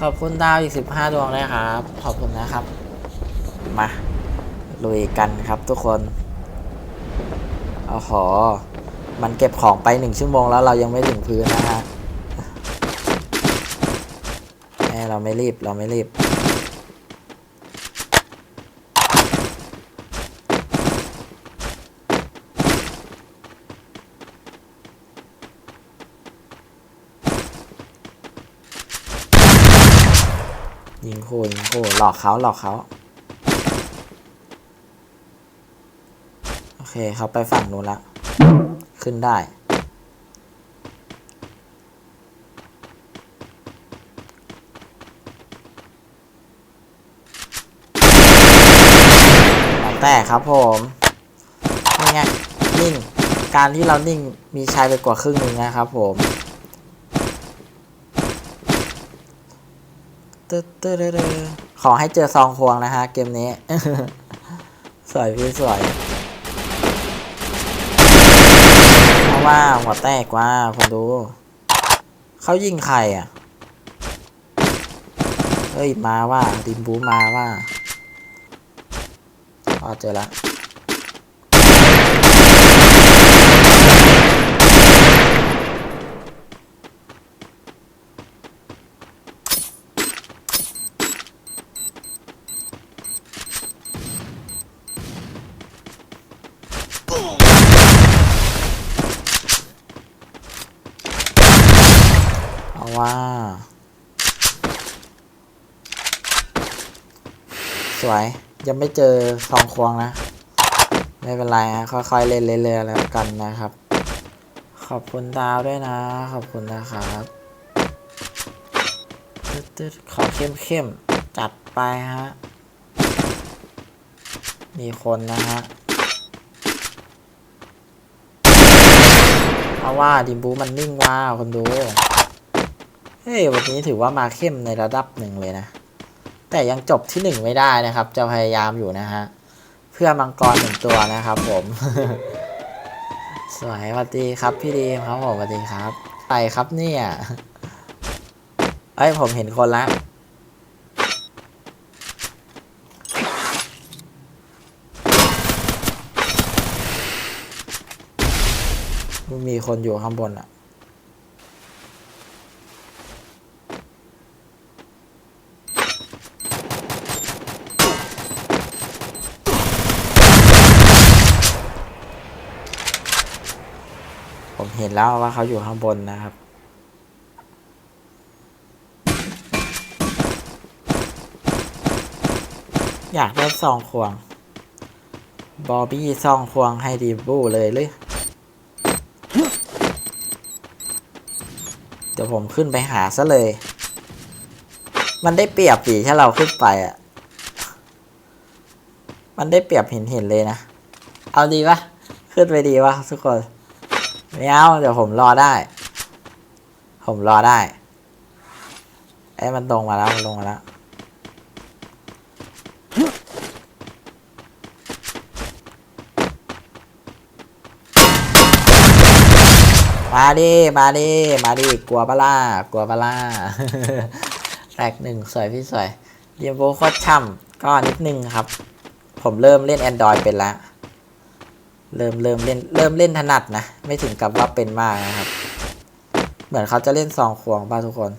ขอบคุณดาวอีก 15 ดวงเลยครับ ขอบคุณนะครับ มาลุยกันครับทุกคนโอ้โหมันเก็บของไปหนึ่งชั่วโมงแล้วเรายังไม่ถึงพื้นนะฮะแม่เราไม่รีบเราไม่รีบ ยิงคู่ยิงคู่ หลอกเขาหลอกเขาโอเคเขาไปฝั่งนู้นละขึ้นได้ แต่ครับผมนี่ไงนิ่ง การที่เรานิ่งมีชัยไปกว่าครึ่งนึงนะครับผมเตึ๊ดตึ๊ดตึ๊ด ขอให้เจอซองควงนะฮะ เกมนี้ สวยพี่สวยเพราะว่าหัวแตกว่าคนดู เขายิงใครอะ เฮ้ย มาว่าดิมบูมาว่าอ๋อเจอแล้ว ว่า สวย ยังไม่เจอซองควงนะ ไม่เป็นไรฮะค่อยๆเล่นเรื่อยๆแล้วกันนะครับ ขอบคุณดาวด้วยนะ ขอบคุณนะครับตึ๊ดๆขอเข้มๆ จัดไปฮะ มีคนนะฮะเพราะว่าดิมบูมันนิ่งว่าวคนดู เฮ้ยวันนี้ถือว่ามาเข้มในระดับหนึ่งเลยนะ แต่ยังจบที่หนึ่งไม่ได้นะครับ จะพยายามอยู่นะฮะ เพื่อมังกรหนึ่งตัวนะครับผม สวยสวัสดีครับพี่ดีมครับผมสวัสดีครับ ไปครับเนี่ยเอ้ยผมเห็นคนละมีคนอยู่ข้างบนอะ เห็นแล้วว่าเขาอยู่ข้างบนนะครับ อยากได้ซองควง บอบบี้ซองควงให้ดีบูเลยเลยเดี๋ยวผมขึ้นไปหาซะเลย มันได้เปรียบปีถ้าเราขึ้นไปอะ มันได้เปรียบเห็นเห็นเลยนะ เอาดีปะขึ้นไปดีปะทุกคน ไม่เอาเดี๋ยวผมรอได้ ผมรอได้ไอ้มันตรงมาแล้วมันลงมาแล้วมาดิ มาดิ มาดิ กลัวปะล่ากลัวปะล่าแตกหนึ่งสวยพี่สวยเดียมโบโคตรช่ำก็นิดนึงครับ ผมเริ่มเล่น Android เป็นแล้ว เริ่มเริ่มเล่นเริ่มเล่นถนัดนะ ไม่ถึงกับว่าเป็นมากนะครับ เหมือนเขาจะเล่นซองควงป่ะทุกคน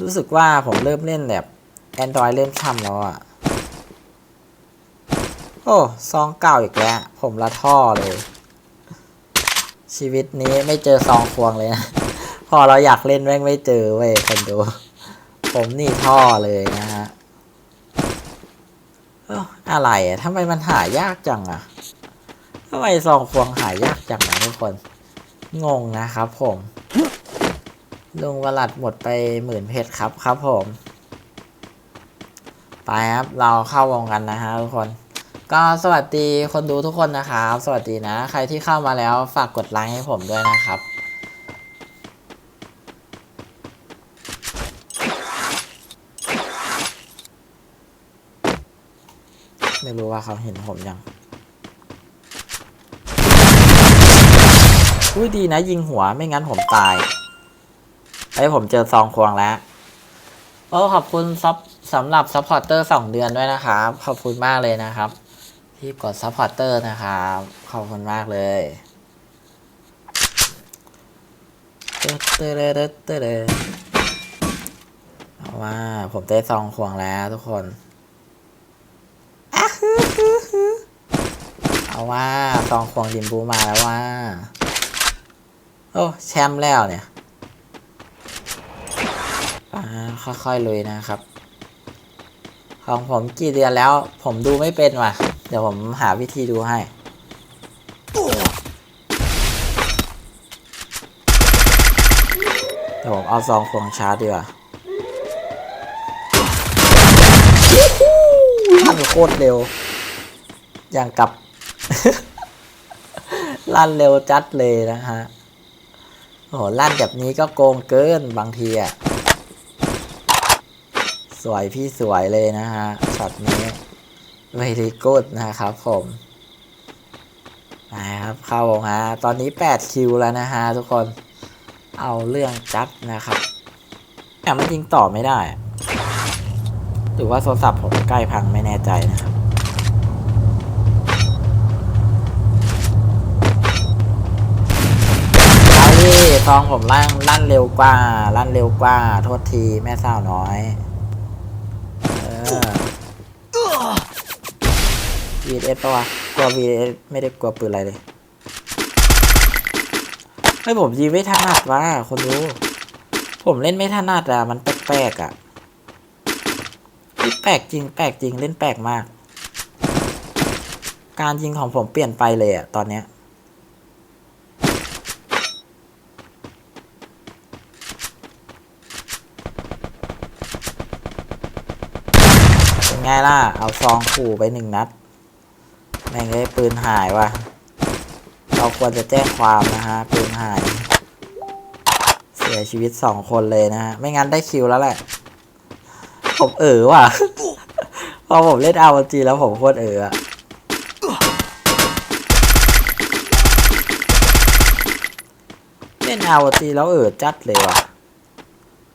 รู้สึกว่าผมเริ่มเล่นแบบ Android เริ่มช่ำแล้วอะ่ะ โอ้ซองเก่าอีกแล้ว ผมละท่อเลย ชีวิตนี้ไม่เจอซองควงเลยนะ พอเราอยากเล่นแม่งไม่เจอเว้ยคนดู ผมนี่ท่อเลยนะฮะออะไรอะทำไมมันหายากจังอะำไมซองควงหายากจังนะทุกคน งงนะครับผมลุงวลัดหมดไปหมื่นเพชรครับครับผม ไปครับเราเข้าวงกันนะฮะทุกคน ก็สวัสดีคนดูทุกคนนะครับ สวัสดีนะ ใครที่เข้ามาแล้วฝากกดไลค์ให้ผมด้วยนะครับไม่รู้ว่าเขาเห็นผมยัง อุ้ยดีนะ ยิงหัวไม่งั้นผมตายไอ้ผมเจอซองควงแล้ว โอ้ขอบคุณซับสำหรับซัพพอร์เตอร์สองเดือนด้วยนะครับ ขอบคุณมากเลยนะครับ ที่กดซัพพอร์เตอร์นะครับขอบคุณมากเลยเตเตเตเตเตเอาว่าผมได้ซองควงแล้วทุกคนเอาว่าซองควงดิมบูมาแล้วว่า โอ้แชมป์แล้วเนี่ยค่อยๆลุยนะครับ ของผมกี่เดือนแล้ว ผมดูไม่เป็นว่ะ เดี๋ยวผมหาวิธีดูให้เดี๋ยวผมเอาซองควงชาร์จดีกว่าลั่นโคตรเร็ว อย่างกับ ลั่นเร็วจัดเลยนะฮะ โอ้โหลั่นแบบนี้ก็โกงเกินบางทีอะสวยพี่สวยเลยนะฮะช็อตนี้ very good นะครับผมนะครับเข้าฮะตอนนี้8คิวแล้วนะฮะทุกคนเอาเรื่องจัดนะครับแต่มันยิงต่อไม่ได้ หรือว่าโทรศัพท์ผมใกล้พังไม่แน่ใจนะครับ ดิซองผมลั่นลั่นเร็วกว่า ลั่นเร็วกว่า โทษทีแม่สาวน้อยเออ VS ปะวะกลัว VS ไม่ได้กลัวปืนอะไรเลยไม่ผมยิงไม่ถนัดว่ะคนดูผมเล่นไม่ถนัดอะมันแปลกๆอะแปลกจริงแปลกจริงเล่นแปลกมาก การยิงของผมเปลี่ยนไปเลยอะตอนเนี้ย เป็น ไงล่ะ เอาซองขู่ไปหนึ่งนัด แม่งเลยปืนหายว่ะ เราควรจะแจ้งความนะฮะ ปืนหาย เสียชีวิตสองคนเลยนะฮะ ไม่งั้นได้คิวแล้วแหละ ผมเออว่ะ พอผมเล่นเอาจีแล้วผมโคตรเอออะเล่นเอาจีแล้วเออจัดเลยว่ะ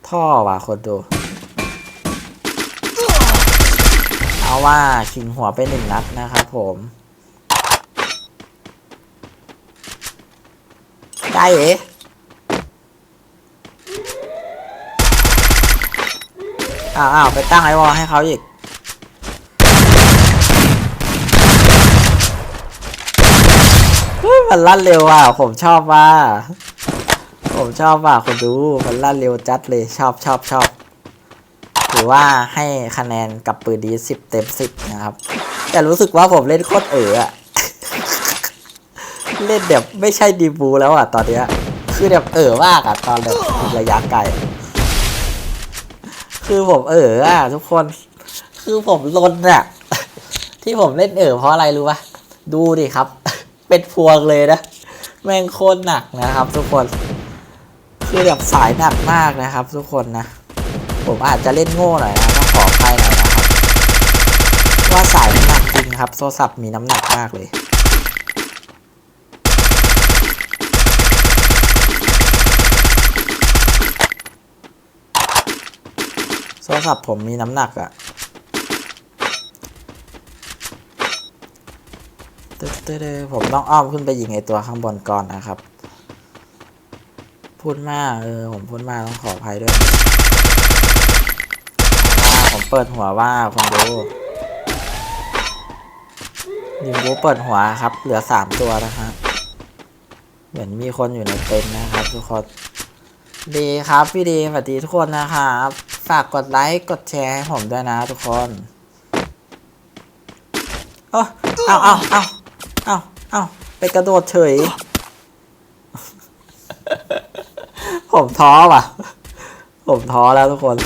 ท่อว่ะคนดู เอาว่าชิงหัวไปหนึ่งนัดนะครับผม ได้เอ๋อ้าวอ้าวไปตั้งไอวอลให้เขาอีกมันลั่นเร็วอะ ผมชอบว่า ผมชอบว่าคนดู มันลั่นเร็วจัดเลย ชอบชอบชอบ ถือว่าให้คะแนนกับปืนดีสิบเต็มสิบนะครับ แต่รู้สึกว่าผมเล่นโคตรเอ๋อเล่นแบบไม่ใช่ดีบูแล้วอะตอนเนี้ยคือแบบเอ๋อมากอะตอนแบบระยะไกลคือผมเอ๋ออะทุกคน คือผมลนอะที่ผมเล่นเอ๋อเพราะอะไรรู้ปะดูดิครับ เป็นพวงเลยนะแม่งโคตรหนักนะครับ ทุกคน คือแบบสายหนักมากนะครับ ทุกคนนะ ผมอาจจะเล่นโง่หน่อยนะต้องขออภัยหน่อยนะครับ ว่าสายมันหนักจริงครับโทรศัพท์มีน้ำหนักมากเลยโทรศัพท์ผมมีน้ำหนักอะตึ๊ดตึ๊ดผมต้องอ้อมขึ้นไปยิงไอตัวข้างบนก่อนนะครับ พูดมาก เออ ผมพูดมากต้องขออภัยด้วย ผมเปิดหัวว่าคนดูดิมบูเปิดหัวครับ เหลือสามตัวนะฮะเหมือนมีคนอยู่ในเต็นท์นะครับ ทุกคนดีครับพี่ดีสวัสดีทุกคนนะครับ ฝากกดไลค์กดแชร์ให้ผมด้วยนะทุกคนโอ้เอาเอาเอาเอาเอาไปกระโดดเฉย ผมท้อว่ะ ผมท้อแล้วทุกคน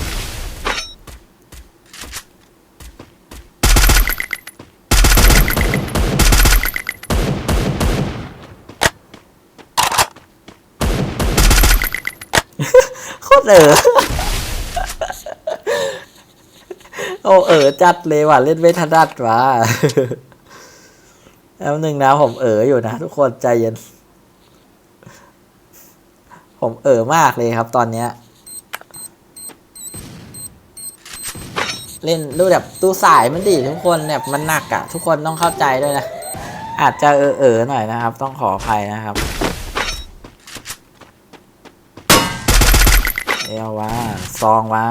โค ตรเออโอ้เออจัดเลยว่ะเล่นไม่ถนัดว่ะแล้วหนึ่งนะผมเอออยู่นะทุกคนใจเย็น ผมเออมากเลยครับตอนเนี้ย เล่นดูแบบตู้สายมันดีทุกคนแบบมันหนักอะทุกคนต้องเข้าใจด้วยนะ อาจจะเออเออหน่อยนะครับ ต้องขออภัยนะครับ เอวว่าซองว่า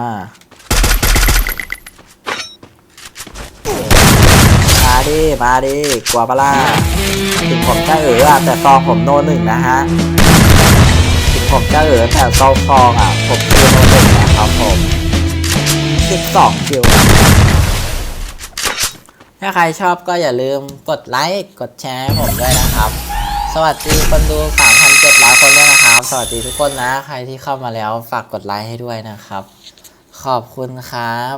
มาดิ มาดิ กลัวปะล่ะถึงผมจะเอออแต่ซองผมโนหนึ่งนะฮะถึงผมจะเออแต่ซองซองอะ ผมคือโนหนึ่งนะครับผมสิบสองคิวถ้าใครชอบก็อย่าลืมกดไลค์ กดแชร์ให้ผมด้วยนะครับ สวัสดีคนดู 3,700คนด้วยนะครับ สวัสดีทุกคนนะ ใครที่เข้ามาแล้วฝากกดไลค์ให้ด้วยนะครับ ขอบคุณครับ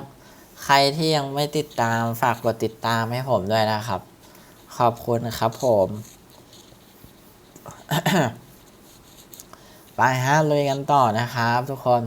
ใครที่ยังไม่ติดตามฝากกดติดตามให้ผมด้วยนะครับ ขอบคุณครับผมไปฮะลุยกันต่อนะครับทุกคน